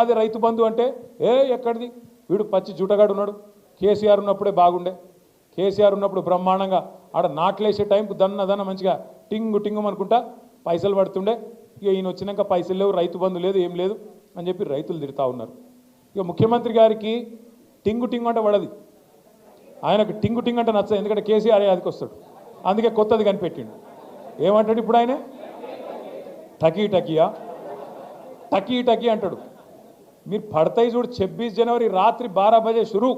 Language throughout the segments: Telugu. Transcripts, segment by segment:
అది రైతు బంధు అంటే ఏ ఎక్కడిది? వీడు పచ్చి జూటగాడు ఉన్నాడు. కేసీఆర్ ఉన్నప్పుడే బాగుండే. కేసీఆర్ ఉన్నప్పుడు బ్రహ్మాండంగా ఆడ నాట్లేసే టైంకు దన్న దన్న మంచిగా టింగు టింగు అనుకుంటా పైసలు పడుతుండే. ఇక ఈయన వచ్చినాక పైసలు లేవు రైతు బంధు లేదు ఏం లేదు అని చెప్పి రైతులు తిడతా ఉన్నారు. ఇక ముఖ్యమంత్రి గారికి టింగు టింగు అంటే పడది. ఆయనకు టింగు టింగు అంటే నచ్చదు ఎందుకంటే కేసీఆర్ అదికి వస్తాడు. అందుకే కొత్తది కనిపెట్టిండు. ఏమంటాడు ఇప్పుడు ఆయన? టకీ టకీయా? టకీ టకీ అంటాడు. మీరు పడతాయి చూడు ఛబ్బీస్ జనవరి రాత్రి బారా బజే షురు.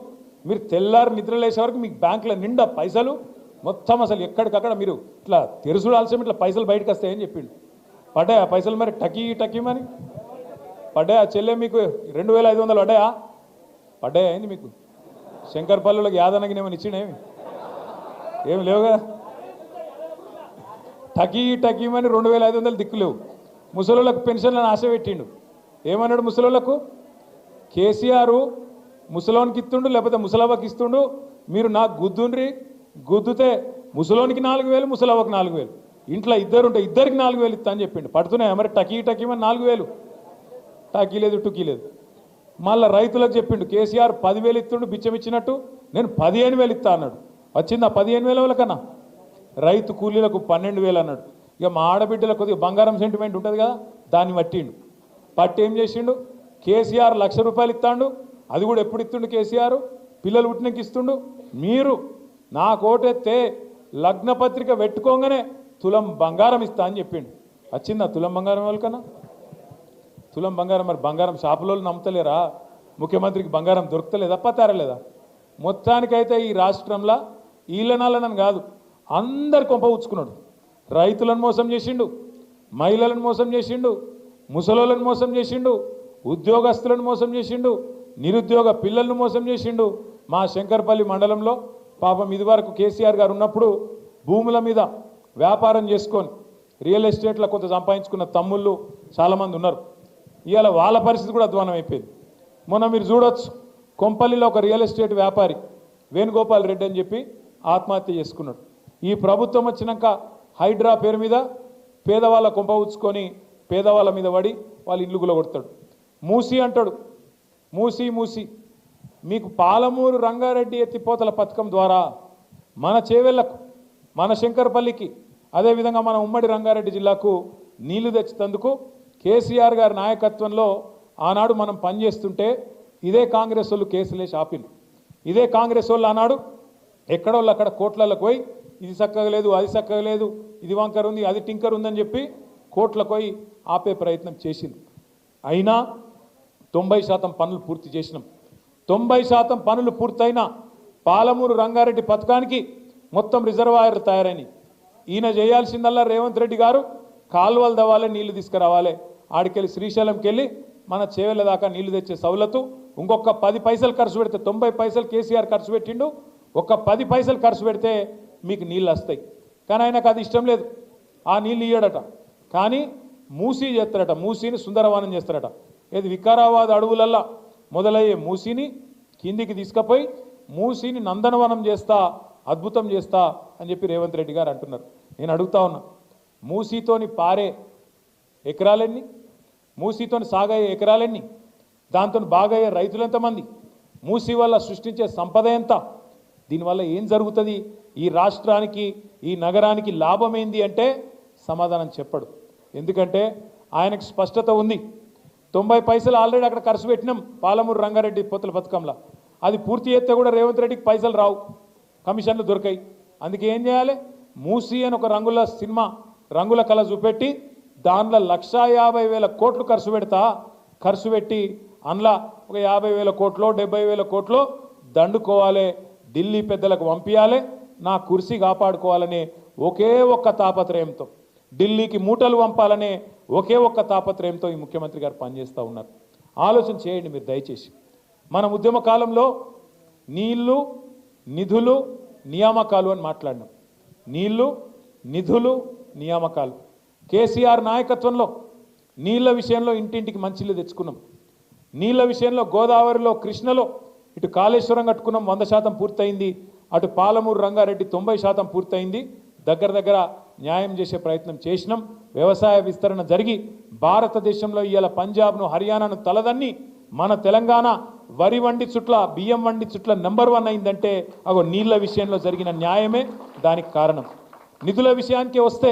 మీరు తెల్లారి నిద్రలేసే వరకు మీకు బ్యాంకులో నిండా పైసలు. మొత్తం అసలు ఎక్కడికక్కడ మీరు ఇట్లా తెరుసుడాల్సిన ఇట్లా పైసలు బయటకు వస్తాయని చెప్పిండు. పడ్డాయా పైసలు మరి? టకీ టకీ మరి? పడ్డాయా? చెల్లె మీకు రెండు వేల ఐదు వందలు పడ్డాయా? పడ్డాయా ఏంది మీకు? శంకర్పల్లిలోకి యాదనకి ఏమైనా ఇచ్చినేమి ఏమి? లేవు కదా? టకీ టకీమని రెండు వేల ఐదు వందలు దిక్కులేవు ముసలోళ్ళకు పెన్షన్లను ఆశ పెట్టిండు. ఏమన్నాడు ముసలోళ్ళకు? కేసీఆర్ ముసలోనికి ఇస్తుండు లేకపోతే ముసలవ్వకి ఇస్తుండు. మీరు నాకు గుద్దుండ్రి గుద్దుతే ముసలోనికి నాలుగు వేలు ముసలవ్వకి నాలుగు వేలు. ఇంట్లో ఇద్దరు ఉంటే ఇద్దరికి నాలుగు వేలు ఇస్తా అని చెప్పిండు. పడుతున్నాయి? మరి టకీ టకీమని నాలుగు వేలు. టకీ లేదు టుకీ లేదు. మళ్ళీ రైతులకు చెప్పిండు కేసీఆర్ పదివేలు ఇస్తుండు బిచ్చం ఇచ్చినట్టు. నేను పదిహేను వేలు ఇస్తా అన్నాడు. వచ్చిందా పదిహేను వేల వాళ్ళకన్నా? రైతు కూలీలకు పన్నెండు వేలు అన్నాడు. ఇక మా ఆడబిడ్డలకు కొద్దిగా బంగారం సెంటిమెంట్ ఉంటుంది కదా దాన్ని పట్టిండు. పట్టి ఏం చేసిండు? కేసీఆర్ లక్ష రూపాయలు ఇస్తాడు. అది కూడా ఎప్పుడు ఇస్తుండు కేసీఆర్? పిల్లలు పుట్టినకి ఇస్తుండు. మీరు నా కోటెత్తే లగ్న పత్రిక పెట్టుకోగానే తులం బంగారం ఇస్తా అని చెప్పిండు. వచ్చిందా తులం బంగారం వాళ్ళకన్నా తులం బంగారం మరి బంగారం షాపులో నమ్ముతలేరా? ముఖ్యమంత్రికి బంగారం దొరుకుతలేదా? పతారలేదా మొత్తానికైతే ఈ రాష్ట్రంలో ఈలనాలనని కాదు అందరు కొంప ఉచ్చుకున్నాడు రైతులను మోసం చేసిండు మహిళలను మోసం చేసిండు ముసలోళ్ళను మోసం చేసిండు ఉద్యోగస్తులను మోసం చేసిండు నిరుద్యోగ పిల్లలను మోసం చేసిండు. మా శంకర్పల్లి మండలంలో పాపం ఇదివరకు కేసీఆర్ గారు ఉన్నప్పుడు భూముల మీద వ్యాపారం చేసుకొని రియల్ ఎస్టేట్లో కొంత సంపాదించుకున్న తమ్ముళ్ళు చాలామంది ఉన్నారు. ఇవాళ వాళ్ళ పరిస్థితి కూడా అధ్వానం అయిపోయింది. మొన్న మీరు చూడొచ్చు కొంపల్లిలో ఒక రియల్ ఎస్టేట్ వ్యాపారి వేణుగోపాల్ రెడ్డి అని చెప్పి ఆత్మహత్య చేసుకున్నాడు. ఈ ప్రభుత్వం వచ్చినాక హైడ్రా పేరు మీద పేదవాళ్ళ కొంప ఉంచుకొని పేదవాళ్ళ మీద పడి వాళ్ళ ఇల్లు కొడతాడు మూసి అంటాడు. మూసి మూసి. మీకు పాలమూరు రంగారెడ్డి ఎత్తిపోతల పథకం ద్వారా మన చేవెళ్ళకు మన శంకరపల్లికి అదేవిధంగా మన ఉమ్మడి రంగారెడ్డి జిల్లాకు నీళ్ళు తెచ్చినందుకు కేసీఆర్ గారి నాయకత్వంలో ఆనాడు మనం పనిచేస్తుంటే ఇదే కాంగ్రెస్ వాళ్ళు కేసులేసి ఆపిల్లు ఇదే కాంగ్రెస్ వాళ్ళు ఆనాడు ఎక్కడోళ్ళు అక్కడ కోట్లలోకి పోయి ఇది చక్కగా లేదు అది చక్కగా లేదు ఇది వంకర్ ఉంది అది టింకర్ ఉందని చెప్పి కోట్లకు పోయి ఆపే ప్రయత్నం చేసింది అయినా తొంభై శాతం పనులు పూర్తి చేసినాం. తొంభై శాతం పనులు పూర్తయిన పాలమూరు రంగారెడ్డి పథకానికి మొత్తం రిజర్వాయర్ తయారైనవి ఈయన చేయాల్సిందల్లా రేవంత్ రెడ్డి గారు కాలువలు దవ్వాలి నీళ్ళు తీసుకురావాలి. ఆడికెళ్ళి శ్రీశైలంకి వెళ్ళి మన చేవెళ్ళ దాకా నీళ్ళు తెచ్చే సౌలతు ఇంకొక పది పైసలు ఖర్చు పెడితే తొంభై పైసలు కేసీఆర్ ఖర్చు పెట్టిండు. ఒక పది పైసలు ఖర్చు పెడితే మీకు నీళ్ళు వస్తాయి. కానీ ఆయనకు అది ఇష్టం లేదు. ఆ నీళ్ళు ఇయ్యడట. కానీ మూసీ చేస్తారట. మూసీని సుందరవనం చేస్తారట. ఏది వికారాబాద్ అడవులల్లా మొదలయ్యే మూసీని కిందికి తీసుకుపోయి మూసీని నందనవనం చేస్తా అద్భుతం చేస్తా అని చెప్పి రేవంత్ రెడ్డి గారు అంటున్నారు. నేను అడుగుతా ఉన్నా మూసీతోని పారే ఎకరాలన్నీ? మూసీతోని సాగయ్యే ఎకరాలన్నీ? దాంతో బాగయ్యే రైతులు ఎంతమంది? మూసీ వల్ల సృష్టించే సంపద ఎంత? దీనివల్ల ఏం జరుగుతుంది? ఈ రాష్ట్రానికి ఈ నగరానికి లాభం ఏంది అంటే సమాధానం చెప్పడు. ఎందుకంటే ఆయనకు స్పష్టత ఉంది. తొంభై పైసలు ఆల్రెడీ అక్కడ ఖర్చు పెట్టినాం పాలమూరు రంగారెడ్డి పొత్తుల పథకంలో అది పూర్తి చేస్తే కూడా రేవంత్ రెడ్డికి పైసలు రావు. కమిషన్లు దొరికాయి. అందుకే ఏం చేయాలి? మూసి అని ఒక రంగుల సినిమా రంగుల కళ చూపెట్టి దానిలో లక్షా యాభై వేల కోట్లు ఖర్చు పెడతా. ఖర్చు పెట్టి అందులో ఒక యాభై వేల కోట్లో డెబ్బై వేల కోట్లో దండుకోవాలి. ఢిల్లీ పెద్దలకు పంపించాలి నా కుర్సీ కాపాడుకోవాలనే ఒకే ఒక్క తాపత్రయంతో. ఢిల్లీకి మూటలు పంపాలనే ఒకే ఒక్క తాపత్రయంతో ఈ ముఖ్యమంత్రి గారు పనిచేస్తూ ఉన్నారు. ఆలోచన చేయండి మీరు దయచేసి. మన ఉద్యమ కాలంలో నీళ్ళు నిధులు నియామకాలు అని మాట్లాడినాం. నీళ్ళు నిధులు నియామకాలు. కేసీఆర్ నాయకత్వంలో నీళ్ళ విషయంలో ఇంటింటికి మంచిళ్ళు తెచ్చుకున్నాం. నీళ్ళ విషయంలో గోదావరిలో కృష్ణలో ఇటు కాళేశ్వరం కట్టుకున్నాం వంద శాతం పూర్తయింది. అటు పాలమూరు రంగారెడ్డి తొంభై శాతం పూర్తయింది. దగ్గర దగ్గర న్యాయం చేసే ప్రయత్నం చేసినాం. వ్యవసాయ విస్తరణ జరిగి భారతదేశంలో ఇవాళ పంజాబ్ను హర్యానాను తలదన్ని మన తెలంగాణ వరి వండి చుట్ల బియ్యం వండి చుట్ల నెంబర్ వన్ అయిందంటే అగో నీళ్ళ విషయంలో జరిగిన న్యాయమే దానికి కారణం. నిధుల విషయానికి వస్తే